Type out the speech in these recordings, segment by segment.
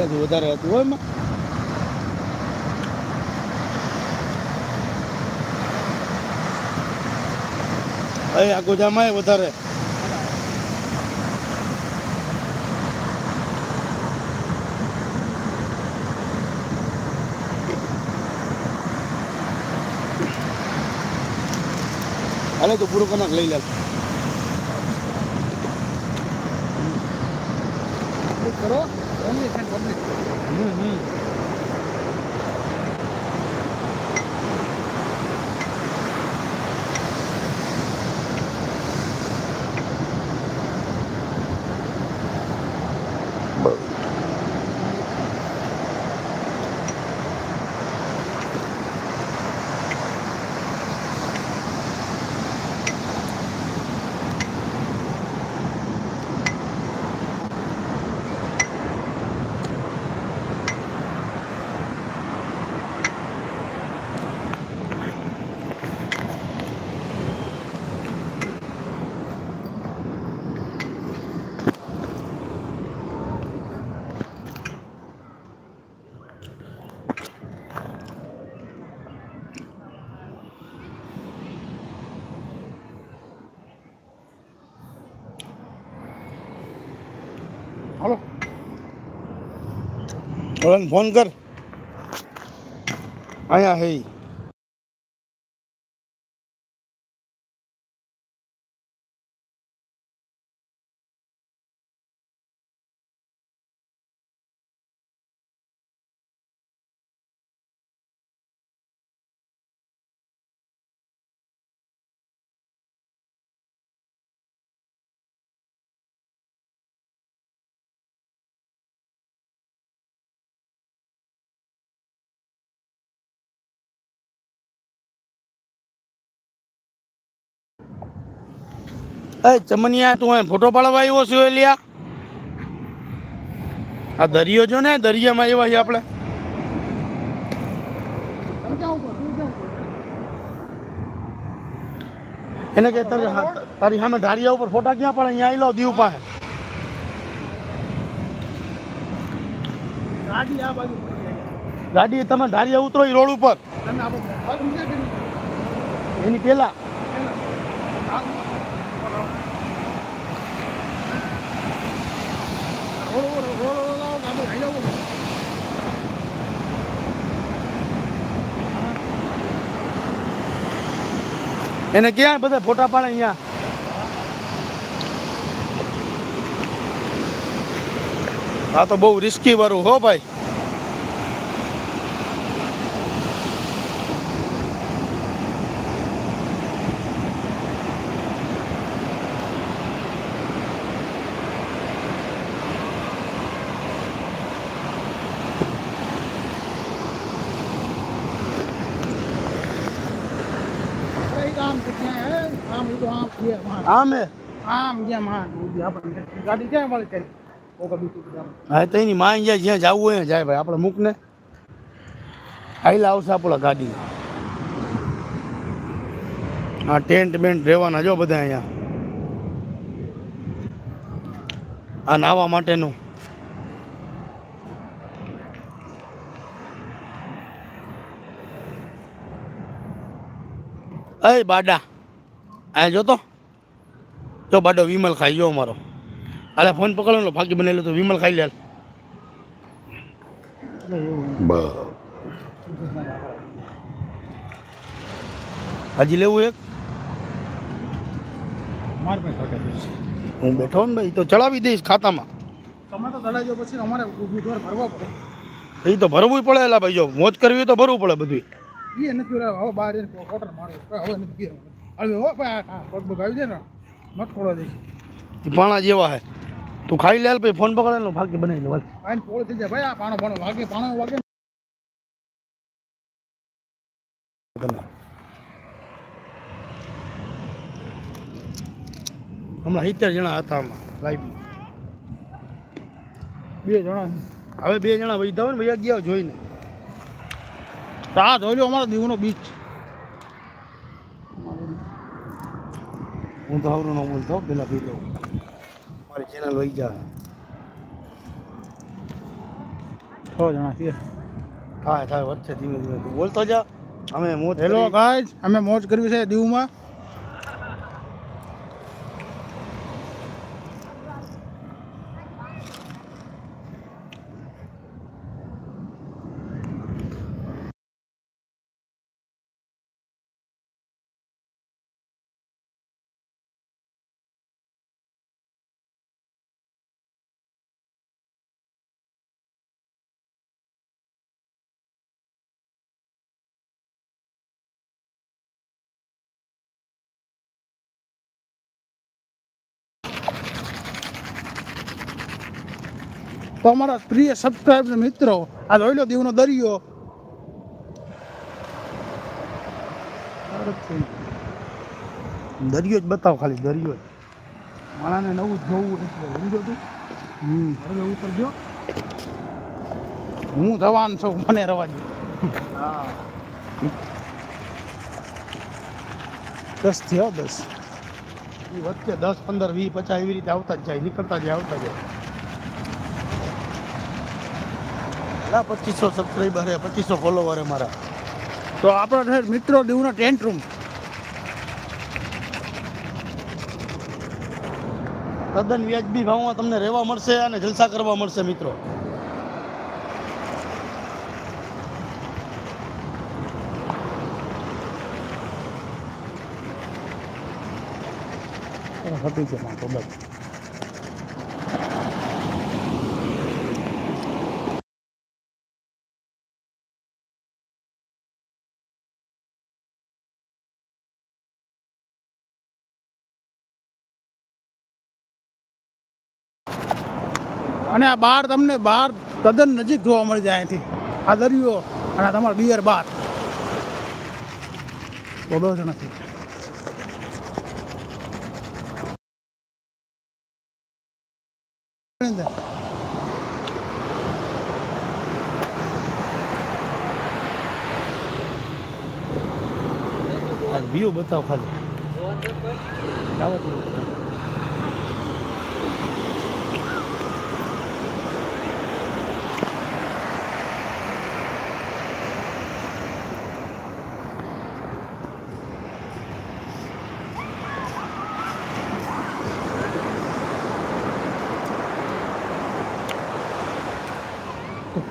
બધાથી વધારે હતું હોય એમાં. અહીં આ ગોજામાં વધારે. હાલે તો પૂરો કનાક લઈ લે. કરો. ผลผลิตเป็นผลผลิต હાલો. ફોન કર. અહીંયા હે એ ચમનિયા તું અહીં ફોટો પાડવા આવ્યો છું એલિયા? આ દરિયો જો ને દરિયામાં એવા છીએ આપણે. એને કે તારી તારી સામે ધારિયા ઉપર ફોટા ક્યાં પડે? અહીંયા આવી લો દીવ પાસે. ગાડી તમે ધારિયા ઉતરો એ રોડ ઉપર? એની પેલા આ- રોડ ઉપર, રોડ ઉપર લાવો, ગાડી હાલ્યો ઉપર. એને ક્યાં બધા ફોટા પાડે અહીંયા? આ તો બહુ રિસ્કી વાળું હો ભાઈ એક આમ છે, ક્યાં હે? આમ એ તો આમ છે, આમ. આમે આમ જેમ હા, ઊભી આપણને. ગાડી ક્યાં મળી કરી ઓગળ બીજું બધું આમ. હા તો એની માં જાય જ્યાં જવું હોય જાય ભાઈ આપણે મૂકને આઈલા આવશે આપણા ગાડી હા ટેન્ટ બેન્ટ રહેવાના જો બધા અહીંયા આ નાવા માટેનું અય બાડા આ જોતો જો બાડો વિમલ ખાઈ ગયો અમારો અરે ફોન પકડો ને ભાગી બનેલો તો વિમલ ખાઈ લે હજી લેવું એક. હું બેઠો ને ભાઈ તો ચડાવી દઈશ ખાતામાં તમે તો ચડાવજો પછી અમારે ભરવા પડે એ તો ભરવું પડે એલા ભાઈ જો મોજ કરવી તો ભરવું પડે બધું એ નથી હવે બહાર કોટર મારે હવે નથી હવે હો ભાઈ આ પગ ને મત દઈશ એ પાણા જેવા હે. તું ખાઈ લે પછી ફોન પકડે ને ભાગ્ય બનાવી લે આઈને પોળ થઈ જાય ભાઈ આ પાણો પાણો વાગે પાણો વાગે હમણાં સિત્તેર જણા હતા આમાં લાઈવ બે જણા હવે બે જણા વૈધા હોય ને ભાઈ ગયા જોઈને. આ જોઈ લો અમારો દીવનો બીચ હું તો હવરું ન બોલતો પેલા પી લઉં મારી ચેનલ વહી જાય જણા છીએ. થાય થાય વચ્ચે ધીમે ધીમે. બોલતો જા. અમે મોજ હેલો. ગાઈઝ અમે મોજ કરવી છે દીવમાં. તો અમારા પ્રિય સબસ્ક્રાઈબર મિત્રો, આ જોઈ લો દીવનો દરિયો. દરિયો જ બતાવ ખાલી, દરિયો જ. માણાને નવું જોવું એટલે સમજો તું હમ. હવે ઉતરજો હું જવાન છું, મને રવા દે દસ થયો દસ. વચ્ચે દસ, પંદર, વીસ, પચાસ એવી રીતે આવતા જ જાય, નીકળતા જાય, આવતા જાય. અલા પચીસો સબસ્ક્રાઈબર હે પચીસો ફોલોવર હે મારા. તો આપણો છે મિત્રો દીવનો ટેન્ટ રૂમ તદ્દન વ્યાજબી ભાવમાં તમને રહેવા મળશે અને જલસા કરવા મળશે મિત્રો. હતી છે અને આ બાર તમને બાર તદ્દન નજીક જોવા મળી જાય અહીંથી. આ દરિયો અને આ તમારો બિયર બાર. જણાથી આ વ્યૂ બતાવ ખાલી.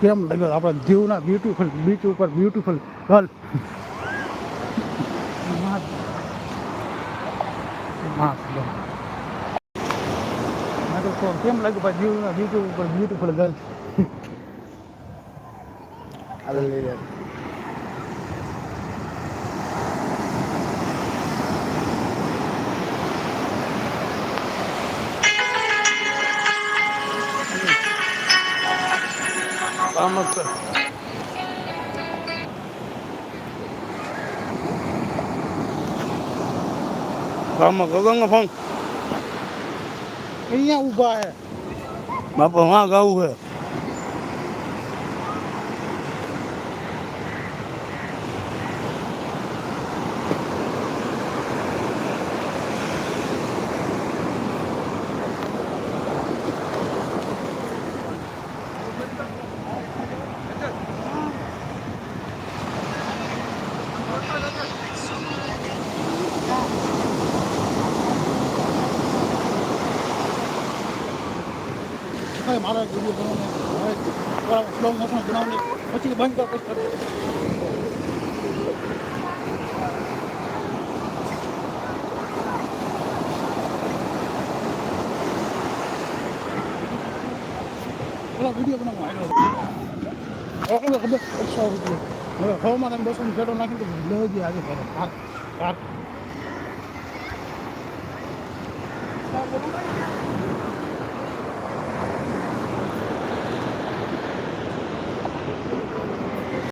કેમ લાગ્યો? આપણા દીવના બ્યુટીફુલ બીચ ઉપર બ્યુટીફુલ ગર્લ કેમ લાગ્યું ભાઈ દીવના બીચ ઉપર બ્યુટીફુલ ગર્લ કર. કામમાં ગગનનો ફોન અહીંયા ઊભા હે બાપા હા ગાવું છે ભાઈ મારા વીડિયો બનાવને બનાવને પછી બંધ કર, પછી કર. વીડિયો બનાવવા આવ્યો ખબર? એકસો રૂપિયા. હવે હવામાં તમે તો લેવજી આજે કાર કાર